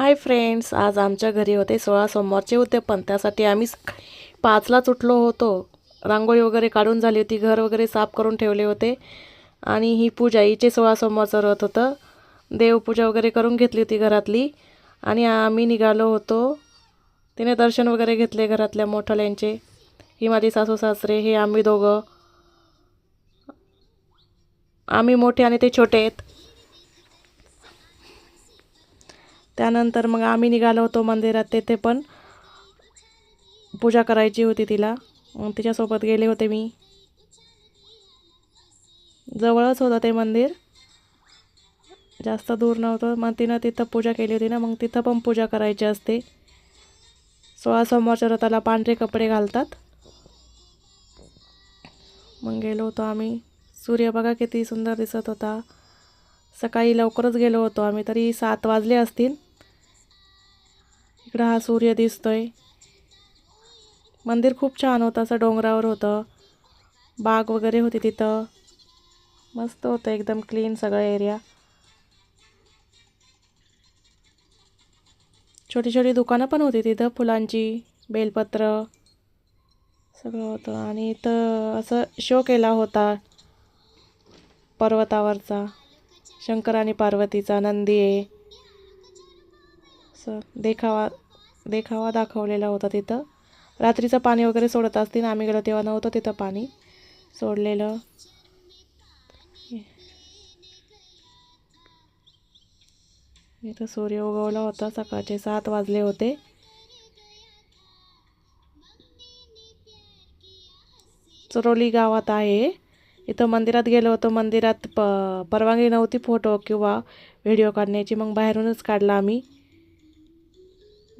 Hi friends आज आमच्या घरी होते सोळा सोमवारचे होते पण त्यासाठी आम्ही पाचलाच उठलो होतो. रांगोळी वगैरे काढून झाली होती घर वगैरे साफ करून ठेवले होते. आणि ही पूजा हिचे सोळा सोमवारचं रथ होतं. देवपूजा वगैरे करून घेतली होती घरातली. आणि आम्ही निघालो होतो. तिने दर्शन वगैरे घेतले घरातल्या मोठ्याल्यांचे. ही माझी सासू सासरे हे आम्ही दोघं. आम्ही मोठे आणि ते छोटे आहेत. त्यानंतर मग आम्ही निघालो होतो मंदिरात तेथे पण पूजा करायची होती तिला. मग तिच्यासोबत गेले होते मी. जवळच होतं ते मंदिर. जास्त दूर नव्हतं. मग तिनं तिथं पूजा केली होती ना मग तिथं पण पूजा करायची असते. सोळा सोमवारच्या रथाला पांढरे कपडे घालतात. मग गेलो होतो आम्ही. सूर्य बघा किती सुंदर दिसत होता. सकाळी लवकरच गेलो होतो आम्ही तरी सात वाजले असतील. इकडं हा सूर्य दिसतोय. मंदिर खूप छान होतं असं डोंगरावर होतं. बाग वगैरे होती तिथं. मस्त होतं एकदम क्लीन सगळं एरिया छोटी छोटी दुकानं पण होती तिथं फुलांची बेलपत्र सगळं होतं. आणि इथं असं शो केला होता पर्वतावरचा शंकर आणि पार्वतीचा नंदी आहे. असं देखावा देखावा दाखवलेला होता तिथं. रात्रीचं पाणी वगैरे सोडत असतील आम्ही गेलो तेव्हा नव्हतं तिथं पाणी सोडलेलं. इथं सूर्य उगवला होता सकाळचे सात वाजले होते. चरोली गावात आहे. इथं मंदिरात गेलो होतो मंदिरात प परवानगी नव्हती फोटो किंवा व्हिडिओ काढण्याची मग बाहेरूनच काढला आम्ही.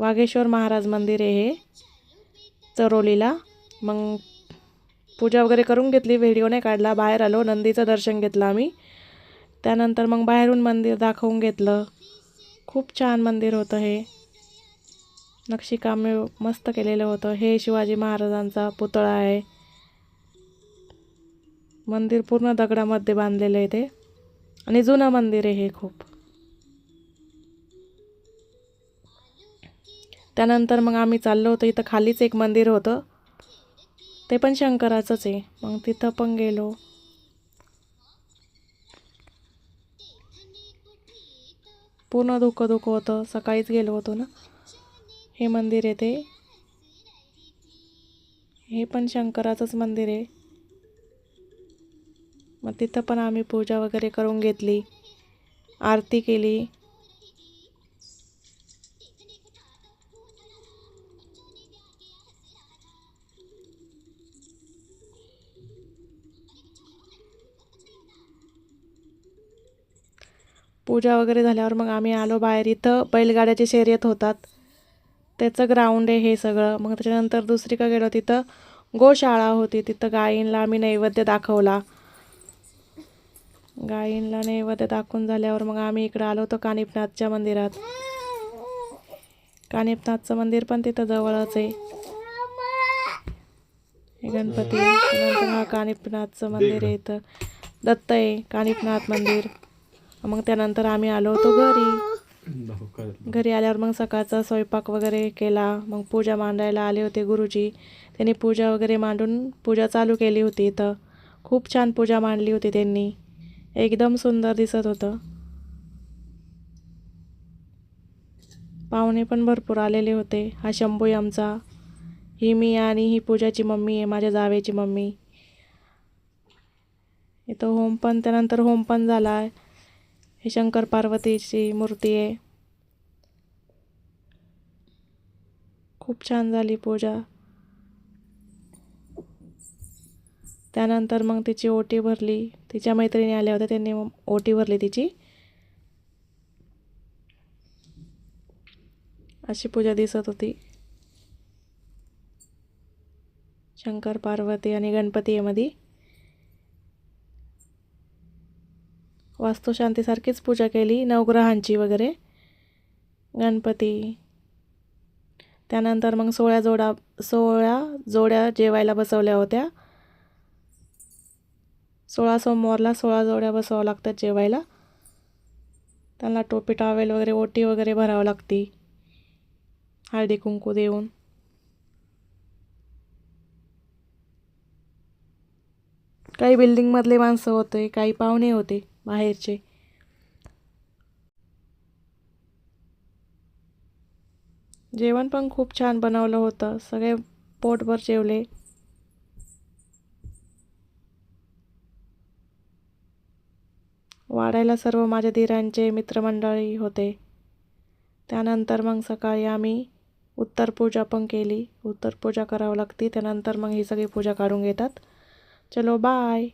वाघेश्वर महाराज मंदिर आहे हे चरोलीला मग पूजा वगैरे करून घेतली व्हिडिओ नाही काढला बाहेर आलो नंदीचं दर्शन घेतलं आम्ही. त्यानंतर मग बाहेरून मंदिर दाखवून घेतलं. खूप छान मंदिर होतं हे. नक्षीकाम मस्त केलेलं होतं. हे शिवाजी महाराजांचा पुतळा आहे. मंदिर पूर्ण दगडामध्ये बांधलेलं आहे ते. आणि जुनं मंदिर आहे हे खूप. त्यानंतर मग आम्ही चाललो होतो. इथं खालीच एक मंदिर होतं. ते पण शंकराचंच आहे. मग तिथं पण गेलो. पूर्ण धुकं धुकं होतं. सकाळीच गेलो होतो ना. हे मंदिर आहे ते. हे पण शंकराचंच मंदिर आहे. मग तिथं पण आम्ही पूजा वगैरे करून घेतली. आरती केली. पूजा वगैरे झाल्यावर मग आम्ही आलो बाहेर. इथं बैलगाड्याचे शर्यत होतात. त्याचं ग्राउंड आहे हे सगळं. मग त्याच्यानंतर दुसरीकडे गेलो तिथं गोशाळा होती. तिथं गायींला आम्ही नैवेद्य दाखवला. गायींला नैवेद्य दाखवून झाल्यावर मग आम्ही इकडं आलो होतो कानिपनाथच्या मंदिरात. कानिपनाथचं मंदिर पण तिथं जवळच आहे. गणपती. हा कानिपनाथचं मंदिर आहे इथं. दत्त आहे कानिपनाथ मंदिर. मग त्यानंतर आम्ही आलो होतो घरी. घरी आल्यावर मग सकाळचा स्वयंपाक वगैरे केला. मग पूजा मांडायला आले होते गुरुजी. त्यांनी पूजा वगैरे मांडून पूजा चालू केली होती इथं. खूप छान पूजा मांडली होती त्यांनी. एकदम सुंदर दिसत होतं. पाहुणे पण भरपूर आलेले होते. हा शंभू आमचा. ही मी आणि ही पूजाची मम्मी आहे माझ्या जावेची मम्मी. इथं होम पण त्यानंतर होम पण झाला. आहे हे शंकर पार्वतीची मूर्ती आहे. खूप छान झाली पूजा. त्यानंतर मग तिची ओटी भरली. तिच्या मैत्रिणी आल्या होत्या त्यांनी ओटी भरली तिची. अशी पूजा दिसत होती. शंकर पार्वती आणि गणपती यामध्ये वास्तुशांतीसारखीच पूजा केली नवग्रहांची वगैरे. गणपती. त्यानंतर मग सोळा जोडा सोळा जोड्या जेवायला बसवल्या होत्या. सोळा सोमवारला सोळा जोड्या बसवावं लागतात जेवायला. त्यांना टोपी टावेल वगैरे ओटी वगैरे भरावं लागती. हळदी कुंकू देऊन. काही बिल्डिंगमधले माणसं होते काही पाहुणे होते. बाहेरचे. जेवण पण खूप छान बनवलं होतं. सगळे पोटभर जेवले. वाढायला सर्व माझ्या धीरांचे मित्रमंडळी होते. त्यानंतर मग सकाळी आम्ही उत्तर पूजा पण केली. उत्तर पूजा करावं लागते त्यानंतर मग ही सगळी पूजा काढून घेतात. चलो बाय